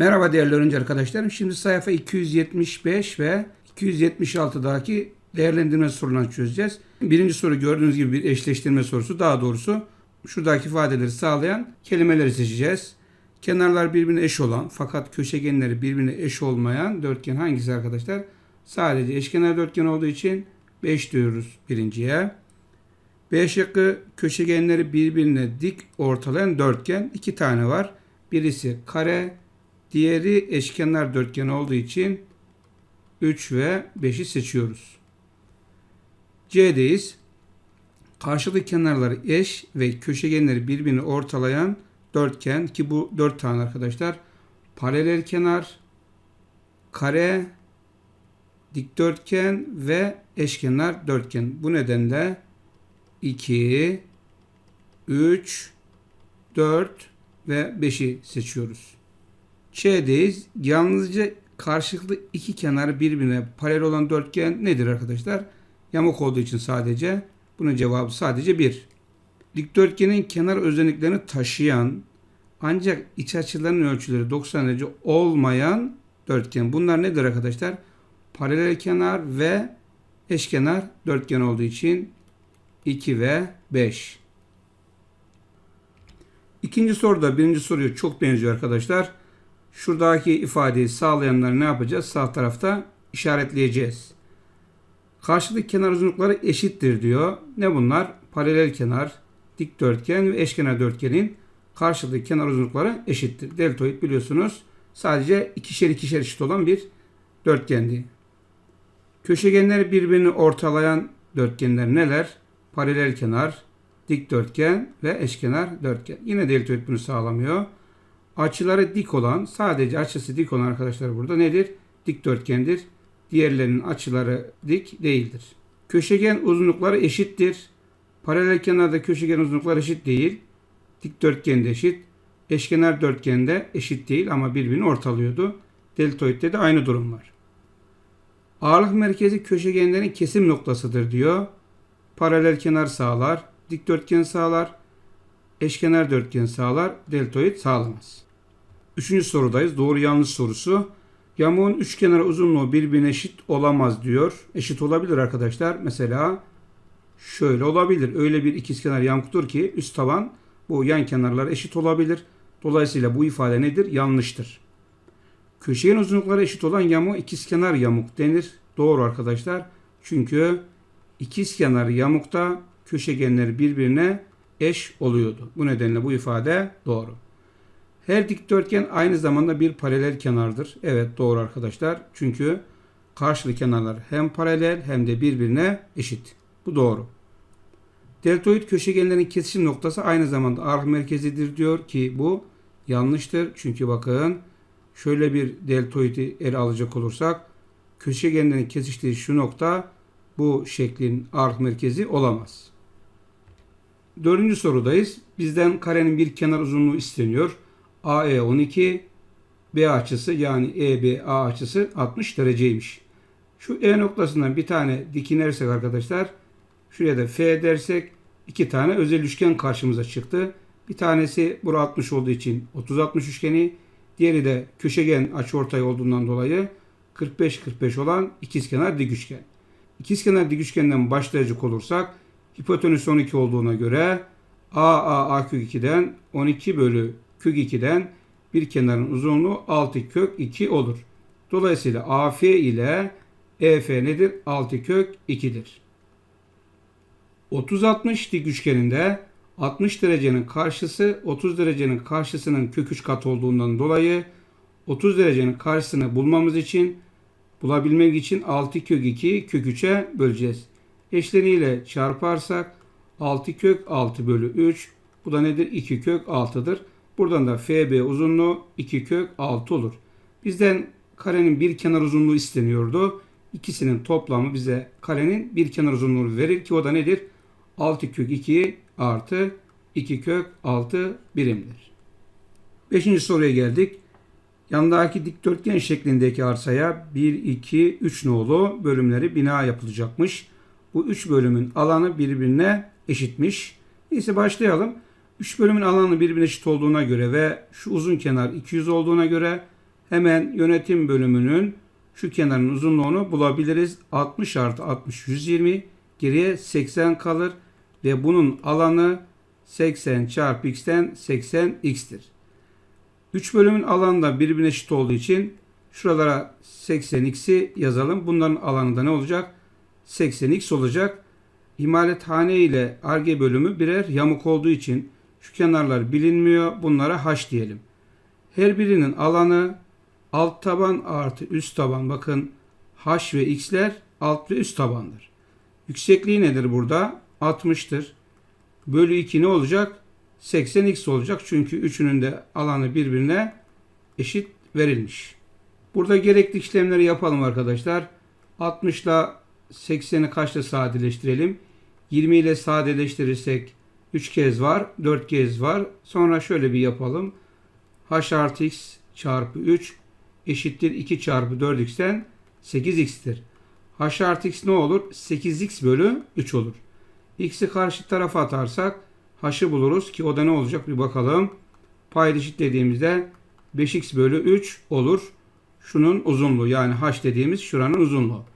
Merhaba değerli öğrenci arkadaşlarım. Şimdi sayfa 275 ve 276'daki değerlendirme sorularını çözeceğiz. Birinci soru gördüğünüz gibi bir eşleştirme sorusu. Daha doğrusu şuradaki ifadeleri sağlayan kelimeleri seçeceğiz. Kenarlar birbirine eş olan fakat köşegenleri birbirine eş olmayan dörtgen hangisi arkadaşlar? Sadece eşkenar dörtgen olduğu için 5 diyoruz birinciye. B şıkkı köşegenleri birbirine dik ortalayan dörtgen iki tane var. Birisi kare, diğeri eşkenar dörtgen olduğu için 3 ve 5'i seçiyoruz. C'deyiz. Karşılıklı kenarları eş ve köşegenleri birbirini ortalayan dörtgen ki bu dört tane arkadaşlar. Paralel kenar, kare, dikdörtgen ve eşkenar dörtgen. Bu nedenle 2, 3, 4 ve 5'i seçiyoruz. C'deyiz. Yalnızca karşılıklı iki kenarı birbirine paralel olan dörtgen nedir arkadaşlar? Yamuk olduğu için sadece bunun cevabı sadece 1. Dikdörtgenin kenar özelliklerini taşıyan ancak iç açılarının ölçüleri 90 derece olmayan dörtgen. Bunlar nedir arkadaşlar? Paralel kenar ve eşkenar dörtgen olduğu için 2 ve 5. İkinci soruda birinci soruya çok benziyor arkadaşlar. Şuradaki ifadeyi sağlayanları ne yapacağız? Sağ tarafta işaretleyeceğiz. Karşılık kenar uzunlukları eşittir diyor. Ne bunlar? Paralel kenar, dikdörtgen ve eşkenar dörtgenin karşılık kenar uzunlukları eşittir. Deltoid biliyorsunuz sadece ikişer ikişer eşit olan bir dörtgendi. Köşegenleri birbirini ortalayan dörtgenler neler? Paralel kenar, dikdörtgen ve eşkenar dörtgen. Yine deltoid bunu sağlamıyor. Açıları dik olan, sadece açısı dik olan arkadaşlar burada nedir? Dikdörtgendir. Diğerlerinin açıları dik değildir. Köşegen uzunlukları eşittir. Paralel kenarda köşegen uzunlukları eşit değil. Dikdörtgen de eşit. Eşkenar dörtgende eşit değil ama birbirini ortalıyordu. Deltoidde de aynı durum var. Ağırlık merkezi köşegenlerin kesim noktasıdır diyor. Paralel kenar sağlar, dikdörtgen sağlar, eşkenar dörtgen sağlar, deltoid sağlamaz. Üçüncü sorudayız. Doğru yanlış sorusu. Yamuğun üç kenarı uzunluğu birbirine eşit olamaz diyor. Eşit olabilir arkadaşlar. Mesela şöyle olabilir. Öyle bir ikizkenar yamuktur ki üst taban bu yan kenarlar eşit olabilir. Dolayısıyla bu ifade nedir? Yanlıştır. Köşegen uzunlukları eşit olan yamuğa ikizkenar yamuk denir. Doğru arkadaşlar. Çünkü ikizkenar yamukta köşegenler birbirine eş oluyordu. Bu nedenle bu ifade doğru. Her dikdörtgen aynı zamanda bir paralel kenardır. Evet doğru arkadaşlar. Çünkü karşılık kenarlar hem paralel hem de birbirine eşit. Bu doğru. Deltoid köşegenlerin kesişim noktası aynı zamanda ağırlık merkezidir diyor ki bu yanlıştır. Çünkü bakın şöyle bir deltoidi ele alacak olursak köşegenlerin kesiştiği şu nokta bu şeklin ağırlık merkezi olamaz. Dördüncü sorudayız. Bizden karenin bir kenar uzunluğu isteniyor. AE 12, B açısı yani EBA açısı 60 dereceymiş. Şu E noktasından bir tane dik inersek arkadaşlar, şuraya da F dersek iki tane özel üçgen karşımıza çıktı. Bir tanesi bura 60 olduğu için 30-60 üçgeni, diğeri de köşegen açıortay olduğundan dolayı 45-45 olan ikizkenar dik üçgen. İkizkenar dik üçgenden başlayacak olursak hipotenüs 12 olduğuna göre A A A kök 2'den 12 bölü kök 2'den bir kenarın uzunluğu 6 kök 2 olur. Dolayısıyla AF ile EF nedir? 6 kök 2'dir. 30-60 dik üçgeninde 60 derecenin karşısı 30 derecenin karşısının kök 3 kat olduğundan dolayı 30 derecenin karşısını bulmamız için bulabilmek için 6 kök 2 kök 3'e böleceğiz. Eşleniyle çarparsak 6 kök 6 bölü 3 bu da nedir? 2 kök 6'dır. Buradan da FB uzunluğu 2 kök 6 olur. Bizden karenin bir kenar uzunluğu isteniyordu. İkisinin toplamı bize karenin bir kenar uzunluğunu verir ki o da nedir? 6 kök 2 artı 2 kök 6 birimdir. Beşinci soruya geldik. Yandaki dikdörtgen şeklindeki arsaya 1, 2, 3 nolu bölümleri bina yapılacakmış. Bu 3 bölümün alanı birbirine eşitmiş. Neyse başlayalım. 3 bölümün alanı birbirine eşit olduğuna göre ve şu uzun kenar 200 olduğuna göre Hemen yönetim bölümünün şu kenarın uzunluğunu bulabiliriz. 60 artı 60 120 geriye 80 kalır ve bunun alanı 80 çarpı x'ten 80 x'tir. 3 bölümün alanı da birbirine eşit olduğu için şuralara 80x'i yazalım. Bunların alanı da ne olacak? 80x olacak. İmalethane ile arge bölümü birer yamuk olduğu için şu kenarlar bilinmiyor. Bunlara h diyelim. Her birinin alanı alt taban artı üst taban. Bakın h ve x'ler alt ve üst tabandır. Yüksekliği nedir burada? 60'tır. Bölü 2 ne olacak? 80x olacak. Çünkü üçünün de alanı birbirine eşit verilmiş. Burada gerekli işlemleri yapalım arkadaşlar. 60 ile 80'i kaçta sadeleştirelim? 20 ile sadeleştirirsek 3 kez var, 4 kez var. Sonra şöyle bir yapalım. h artı x çarpı 3 eşittir 2 çarpı 4x'ten 8x'tir. h artı x ne olur? 8x bölü 3 olur. x'i karşı tarafa atarsak h'ı buluruz ki o da ne olacak bir bakalım. Payda eşitlediğimizde 5x bölü 3 olur. Şunun uzunluğu yani h dediğimiz şuranın uzunluğu.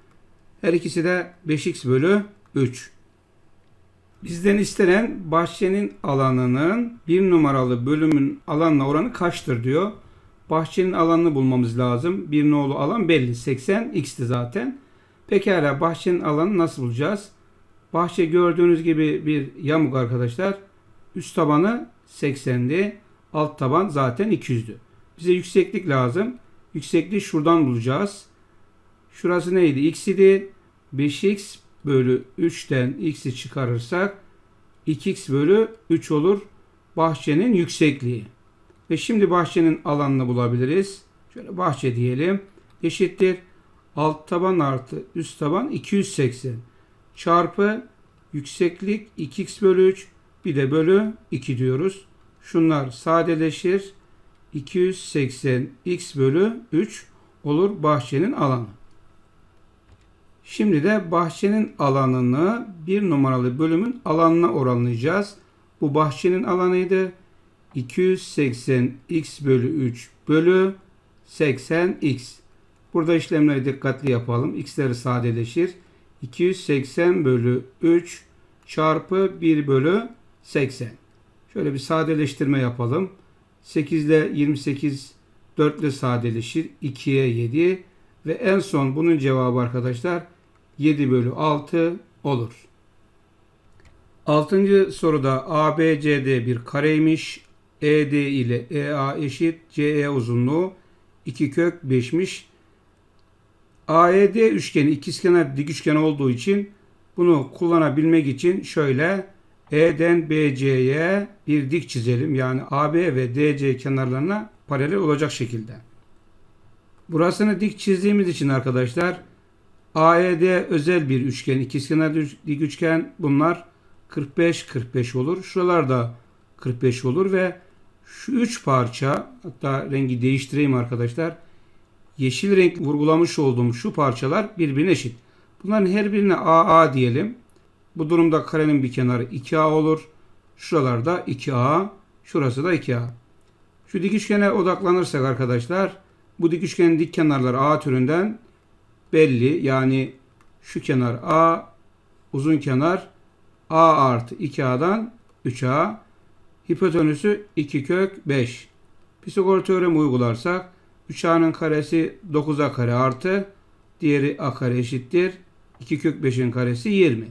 Her ikisi de 5x bölü 3. Bizden istenen bahçenin alanının bir numaralı bölümün alanla oranı kaçtır diyor. Bahçenin alanını bulmamız lazım. Bir nolu alan belli. 80 x'ti zaten. Pekala bahçenin alanını nasıl bulacağız? Bahçe gördüğünüz gibi bir yamuk arkadaşlar. Üst tabanı 80'di. Alt taban zaten 200'dü. Bize yükseklik lazım. Yüksekliği şuradan bulacağız. Şurası neydi? X idi. 5x bölü 3'ten x'i çıkarırsak 2x bölü 3 olur bahçenin yüksekliği. Ve şimdi bahçenin alanını bulabiliriz. Şöyle bahçe diyelim. Eşittir. Alt taban artı üst taban 280 çarpı yükseklik 2x bölü 3 bir de bölü 2 diyoruz. Şunlar sadeleşir. 280 x bölü 3 olur bahçenin alanı. Şimdi de bahçenin alanını bir numaralı bölümün alanına oranlayacağız. Bu bahçenin alanıydı. 280 x bölü 3 bölü 80 x. Burada işlemleri dikkatli yapalım. x'leri sadeleşir. 280 bölü 3 çarpı 1 bölü 80. Şöyle bir sadeleştirme yapalım. 8 ile 28 4 ile sadeleşir. 2'ye 7 ve en son bunun cevabı arkadaşlar 7 bölü 6 olur. Altıncı soruda ABCD bir kareymiş. ED ile EA eşit. CE uzunluğu 2 kök 5'miş. AED üçgeni ikizkenar dik üçgen olduğu için bunu kullanabilmek için şöyle E'den BC'ye bir dik çizelim. Yani AB ve DC kenarlarına paralel olacak şekilde. Burasını dik çizdiğimiz için arkadaşlar AED özel bir üçgen, ikizkenar dik üçgen bunlar 45 45 olur. Şuralarda 45 olur ve şu üç parça hatta rengi değiştireyim arkadaşlar. Yeşil renk vurgulamış olduğum şu parçalar birbirine eşit. Bunların her birine AA diyelim. Bu durumda karenin bir kenarı 2A olur. Şuralarda 2A, şurası da 2A. Şu dik üçgene odaklanırsak arkadaşlar bu dik üçgenin dik kenarları A türünden belli. Yani şu kenar A, uzun kenar A artı 2A'dan 3A. Hipotenüsü 2 kök 5. Pisagor teoremi uygularsak 3A'nın karesi 9A kare artı diğeri A kare eşittir. 2 kök 5'in karesi 20.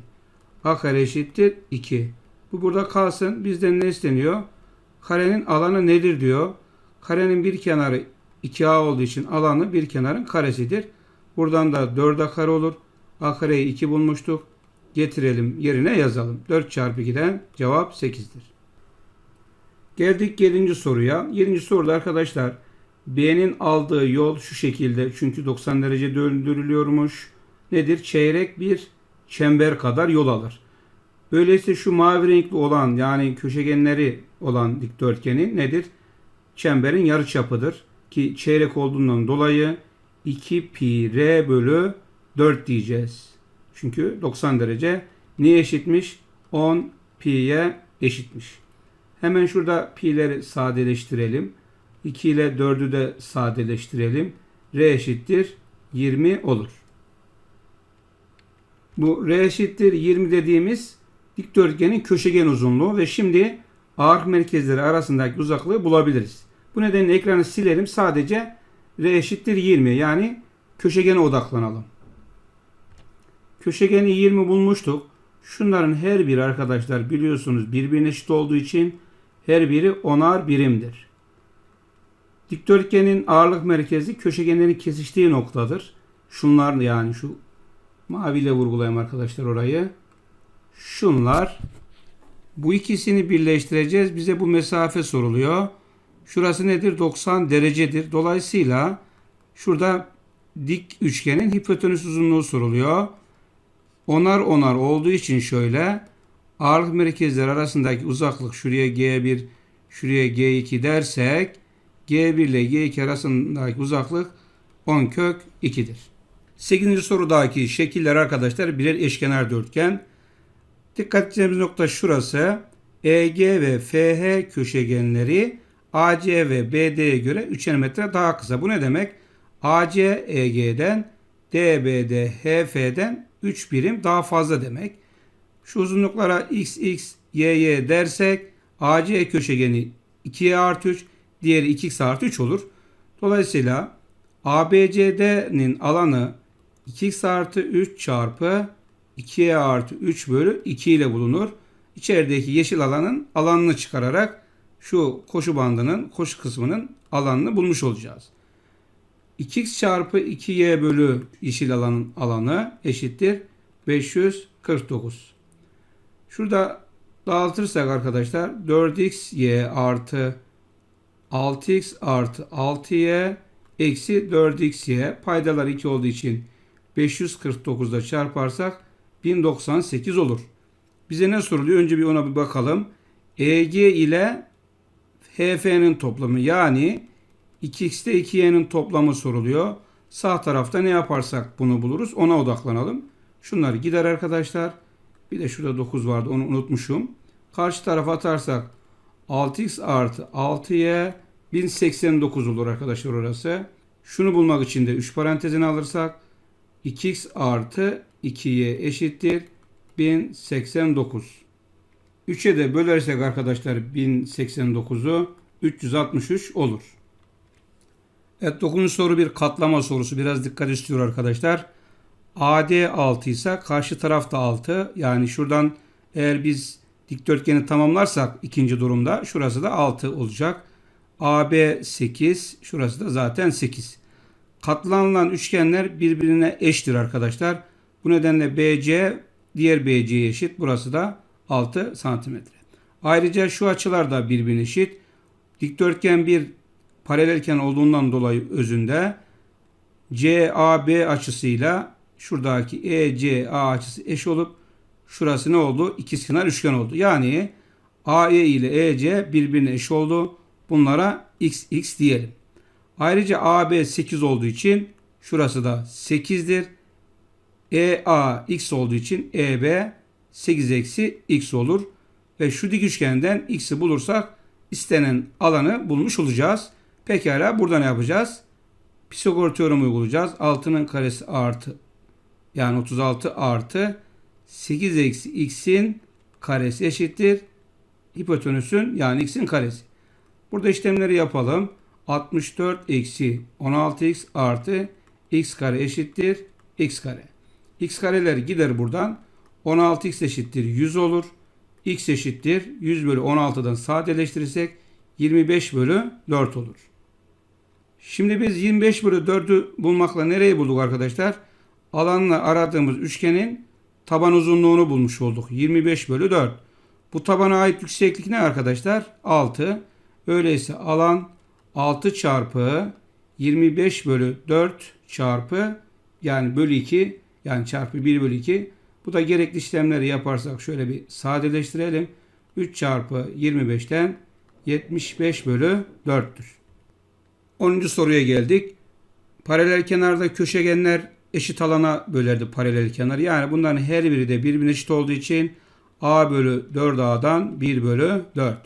A kare eşittir 2. Bu burada kalsın. Bizden ne isteniyor? Karenin alanı nedir diyor. Karenin bir kenarı 2A olduğu için alanı bir kenarın karesidir. Buradan da 4A kare olur. A kareyi 2 bulmuştuk. Getirelim yerine yazalım. 4 çarpı 2'den cevap 8'dir. Geldik 7. soruya. 7. soruda arkadaşlar B'nin aldığı yol şu şekilde. Çünkü 90 derece döndürülüyormuş. Nedir? Çeyrek bir çember kadar yol alır. Öyleyse şu mavi renkli olan yani köşegenleri olan dikdörtgenin nedir? Çemberin yarı çapıdır. Ki çeyrek olduğundan dolayı 2 pi r bölü 4 diyeceğiz. Çünkü 90 derece neye eşitmiş? 10 pi'ye eşitmiş. Hemen şurada pi'leri sadeleştirelim. 2 ile 4'ü de sadeleştirelim. R eşittir 20 olur. Bu R eşittir 20 dediğimiz dikdörtgenin köşegen uzunluğu ve şimdi ark merkezleri arasındaki uzaklığı bulabiliriz. Bu nedenle ekranı silelim. Sadece R eşittir 20 yani köşegene odaklanalım. Köşegeni 20 bulmuştuk. Şunların her biri arkadaşlar biliyorsunuz birbirine eşit olduğu için her biri onar birimdir. Dikdörtgenin ağırlık merkezi köşegenlerin kesiştiği noktadır. Şunlar yani şu maviyle vurgulayayım arkadaşlar orayı. Şunlar bu ikisini birleştireceğiz. Bize bu mesafe soruluyor. Şurası nedir? 90 derecedir. Dolayısıyla şurada dik üçgenin hipotenüs uzunluğu soruluyor. Onar onar olduğu için şöyle ağırlık merkezleri arasındaki uzaklık şuraya G1 şuraya G2 dersek G1 ile G2 arasındaki uzaklık 10 kök 2'dir. 8. sorudaki şekiller arkadaşlar birer eşkenar dörtgen. Dikkat edeceğimiz nokta şurası. EG ve FH köşegenleri AC ve BD'ye göre 3'er metre daha kısa. Bu ne demek? AC EG'den DBD HF'den 3 birim daha fazla demek. Şu uzunluklara x, x, y, y dersek AC köşegeni 2y artı 3, diğeri 2x artı 3 olur. Dolayısıyla ABCD'nin alanı 2x artı 3 çarpı 2y artı 3 bölü 2 ile bulunur. İçerideki yeşil alanın alanını çıkararak şu koşu bandının koşu kısmının alanını bulmuş olacağız. 2x çarpı 2y bölü yeşil alanın alanı eşittir 549. Şurada dağıtırsak arkadaşlar 4xy artı 6x artı 6y eksi 4xy paydalar 2 olduğu için 549'da çarparsak 1098 olur. Bize ne soruluyor? Önce bir ona bir bakalım. EG ile HF'nin toplamı yani 2x'te 2y'nin toplamı soruluyor. Sağ tarafta ne yaparsak bunu buluruz. Ona odaklanalım. Şunlar gider arkadaşlar. Bir de şurada 9 vardı onu unutmuşum. Karşı tarafa atarsak 6x artı 6y 1089 olur arkadaşlar orası. Şunu bulmak için de 3 parantezini alırsak 2x artı 2y eşittir 1089. 3'e de bölersek arkadaşlar 1089'u 363 olur. Evet 9. soru bir katlama sorusu. Biraz dikkat istiyor arkadaşlar. AD 6 ise karşı taraf da 6. Yani şuradan eğer biz dikdörtgeni tamamlarsak ikinci durumda şurası da 6 olacak. AB 8. Şurası da zaten 8. Katlanılan üçgenler birbirine eştir arkadaşlar. Bu nedenle BC diğer BC'ye eşit. Burası da 6 santimetre. Ayrıca şu açılar da birbirine eşit. Dikdörtgen bir paralelken olduğundan dolayı özünde CAB açısıyla şuradaki ECA açısı eş olup şurası ne oldu? İkizkenar üçgen oldu. Yani AE ile EC birbirine eş oldu. Bunlara XX diyelim. Ayrıca AB 8 olduğu için şurası da 8'dir. EA x olduğu için EB 8 eksi x olur. Ve şu dik üçgenden x'i bulursak istenen alanı bulmuş olacağız. Pekala burada ne yapacağız? Pisagor teoremi uygulayacağız. 6'nın karesi artı yani 36 artı 8 eksi x'in karesi eşittir. Hipotenüsün yani x'in karesi. Burada işlemleri yapalım. 64 eksi 16x artı x kare eşittir x kare. x kareler gider buradan. 16x eşittir 100 olur. x eşittir 100 bölü 16'dan sadeleştirirsek 25 bölü 4 olur. Şimdi biz 25 bölü 4'ü bulmakla nereyi bulduk arkadaşlar? Alanla aradığımız üçgenin taban uzunluğunu bulmuş olduk. 25 bölü 4. Bu tabana ait yükseklik ne arkadaşlar? 6. Öyleyse alan 6 çarpı 25 bölü 4 çarpı yani bölü 2 yani çarpı 1 bölü 2. Bu da gerekli işlemleri yaparsak şöyle bir sadeleştirelim. 3 çarpı 25'ten 75 bölü 4'tür. 10. soruya geldik. Paralel kenarda köşegenler eşit alana bölerdi paralel kenar. Yani bunların her biri de birbirine eşit olduğu için a bölü 4a'dan 1 bölü 4.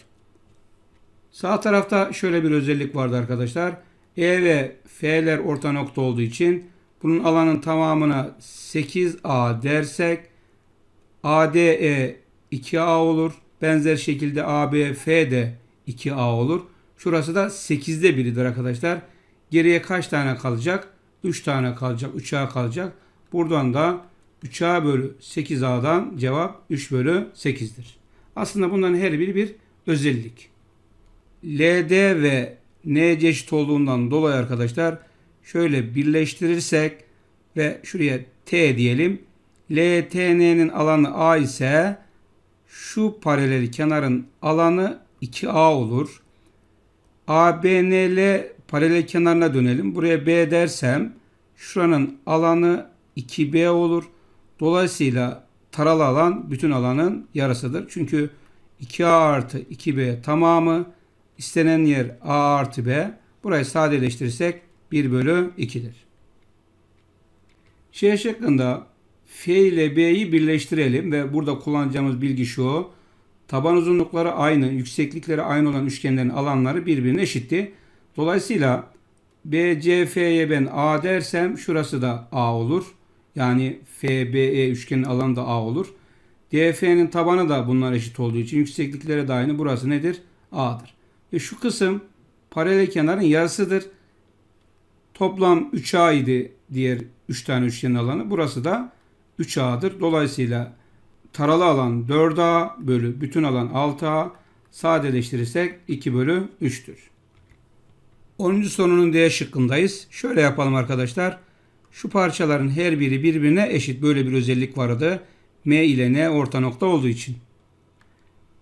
Sağ tarafta şöyle bir özellik vardı arkadaşlar. E ve F'ler orta nokta olduğu için bunun alanın tamamına 8A dersek ADE 2A olur. Benzer şekilde ABF de 2A olur. Şurası da 8'de biridir arkadaşlar. Geriye kaç tane kalacak? 3 tane kalacak. 3A kalacak. Buradan da 3A bölü 8A'dan cevap 3 bölü 8'dir. Aslında bunların her biri bir özellik. LD ve NC eşit olduğundan dolayı arkadaşlar şöyle birleştirirsek ve şuraya T diyelim. LTN'nin alanı A ise şu paralel kenarın alanı 2A olur. ABNL paralel kenarına dönelim. Buraya B dersem şuranın alanı 2B olur. Dolayısıyla taralı alan bütün alanın yarısıdır. Çünkü 2A artı 2B tamamı istenen yer A artı B. Burayı sadeleştirirsek 1 bölü 2'dir. Şey şeklinde F ile B'yi birleştirelim ve burada kullanacağımız bilgi şu. Taban uzunlukları aynı, yükseklikleri aynı olan üçgenlerin alanları birbirine eşitti. Dolayısıyla BCF'ye ben A dersem şurası da A olur. Yani FBE üçgenin alanı da A olur. DF'nin tabanı da bunlar eşit olduğu için yükseklikleri de aynı. Burası nedir? A'dır. Ve şu kısım paralel kenarın yarısıdır. Toplam 3A idi diğer 3 tane üçgenin alanı. Burası da 3A'dır. Dolayısıyla taralı alan 4A bölü bütün alan 6A sadeleştirirsek 2 bölü 3'tür. 10. sorunun D şıkkındayız. Şöyle yapalım arkadaşlar. Şu parçaların her biri birbirine eşit böyle bir özellik vardı. M ile N orta nokta olduğu için.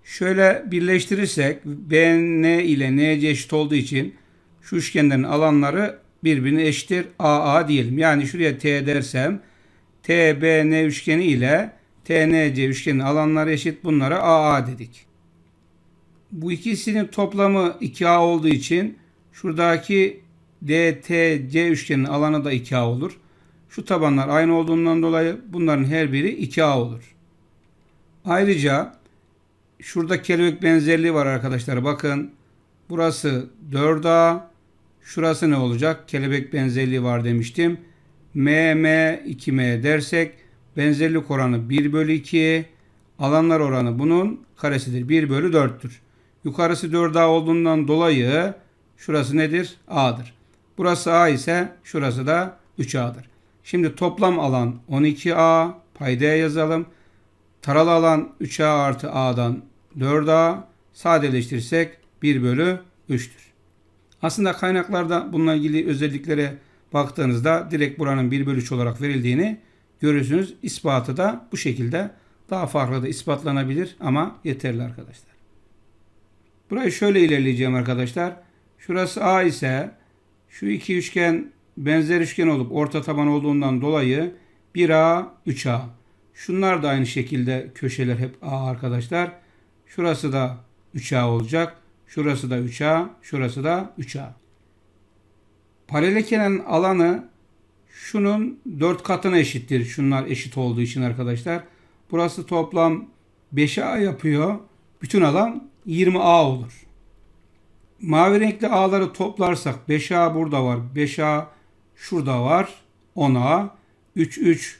Şöyle birleştirirsek BN ile NC eşit olduğu için şu üçgenlerin alanları birbirine eşittir. AA diyelim. Yani şuraya T dersem TBN üçgeni ile TNC üçgenin alanları eşit. Bunlara AA dedik. Bu ikisinin toplamı 2A olduğu için şuradaki DTC üçgenin alanı da 2A olur. Şu tabanlar aynı olduğundan dolayı bunların her biri 2A olur. Ayrıca şurada kelebek benzerliği var arkadaşlar. Bakın burası 4A. Şurası ne olacak? Kelebek benzerliği var demiştim. MM 2M dersek benzerlik oranı 1 bölü 2. Alanlar oranı bunun karesidir. 1 bölü 4'tür. Yukarısı 4A olduğundan dolayı şurası nedir? A'dır. Burası A ise şurası da 3A'dır. Şimdi toplam alan 12A. Paydaya yazalım. Taralı alan 3A artı A'dan 4A. Sadeleştirirsek 1 bölü 3'tür. Aslında kaynaklarda bununla ilgili özelliklere baktığınızda direkt buranın 1 bölü 3 olarak verildiğini görürsünüz. İspatı da bu şekilde daha farklı da ispatlanabilir ama yeterli arkadaşlar. Burayı şöyle ilerleyeceğim arkadaşlar. Şurası A ise şu iki üçgen benzer üçgen olup orta taban olduğundan dolayı 1A, 3A. Şunlar da aynı şekilde köşeler hep A arkadaşlar. Şurası da 3A olacak. Şurası da 3A, şurası da 3A. Paralel kenarın alanı şunun 4 katına eşittir. Şunlar eşit olduğu için arkadaşlar. Burası toplam 5A yapıyor. Bütün alan 20A olur. Mavi renkli A'ları toplarsak 5A burada var. 5A şurada var. 10A. 3 3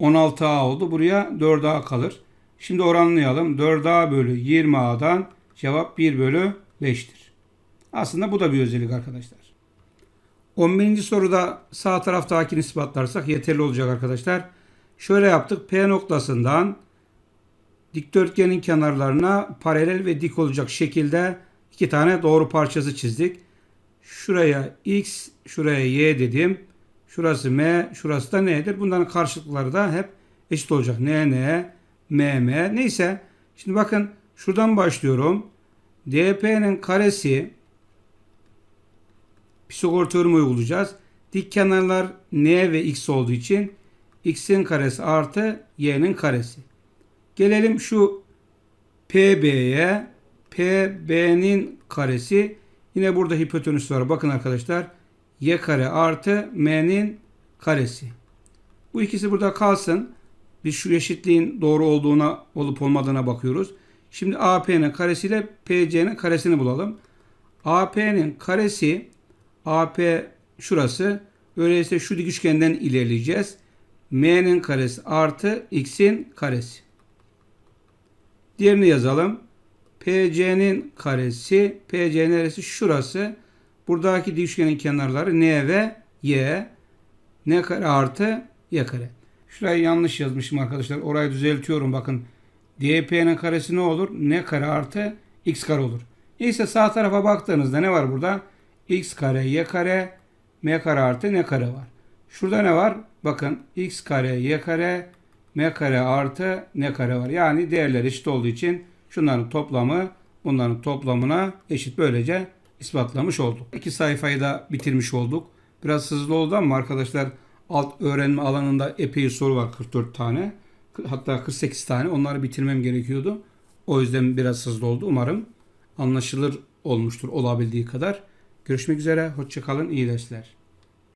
16A oldu. Buraya 4A kalır. Şimdi oranlayalım. 4A bölü 20A'dan cevap 1 bölü 5'tir. Aslında bu da bir özellik arkadaşlar. 11. soruda sağ taraftakini ispatlarsak yeterli olacak arkadaşlar. Şöyle yaptık. P noktasından dikdörtgenin kenarlarına paralel ve dik olacak şekilde iki tane doğru parçası çizdik. Şuraya X, şuraya Y dedim. Şurası M, şurası da N'dir. Bunların karşılıkları da hep eşit olacak. N, N, M, M. Neyse. Şimdi bakın şuradan başlıyorum. DP'nin karesi Pisagor teoremi uygulayacağız. Dik kenarlar N ve X olduğu için X'in karesi artı Y'nin karesi. Gelelim şu PB'ye. PB'nin karesi. Yine burada hipotenüs var. Bakın arkadaşlar. Y kare artı M'nin karesi. Bu ikisi burada kalsın. Biz şu eşitliğin doğru olduğuna olup olmadığına bakıyoruz. Şimdi AP'nin karesiyle PC'nin karesini bulalım. AP'nin karesi AP şurası. Öyleyse şu dik üçgenden ilerleyeceğiz. M'nin karesi artı X'in karesi. Diğerini yazalım. PC'nin karesi, PC neresi? Şurası. Buradaki dik üçgenin kenarları N ve Y. N kare artı Y kare. Şurayı yanlış yazmışım arkadaşlar. Orayı düzeltiyorum bakın. DP'nin karesi ne olur? N kare artı X kare olur. Neyse sağ tarafa baktığınızda ne var burada? X kare, Y kare, M kare artı N kare var. Şurada ne var? Bakın X kare, Y kare, M kare artı N kare var. Yani değerler eşit olduğu için şunların toplamı bunların toplamına eşit. Böylece ispatlamış olduk. İki sayfayı da bitirmiş olduk. Biraz hızlı oldu ama arkadaşlar alt öğrenme alanında epey soru var 44 tane. Hatta 48 tane. Onları bitirmem gerekiyordu. O yüzden biraz hızlı oldu. Umarım anlaşılır olmuştur olabildiği kadar. Görüşmek üzere. Hoşçakalın. İyi dersler.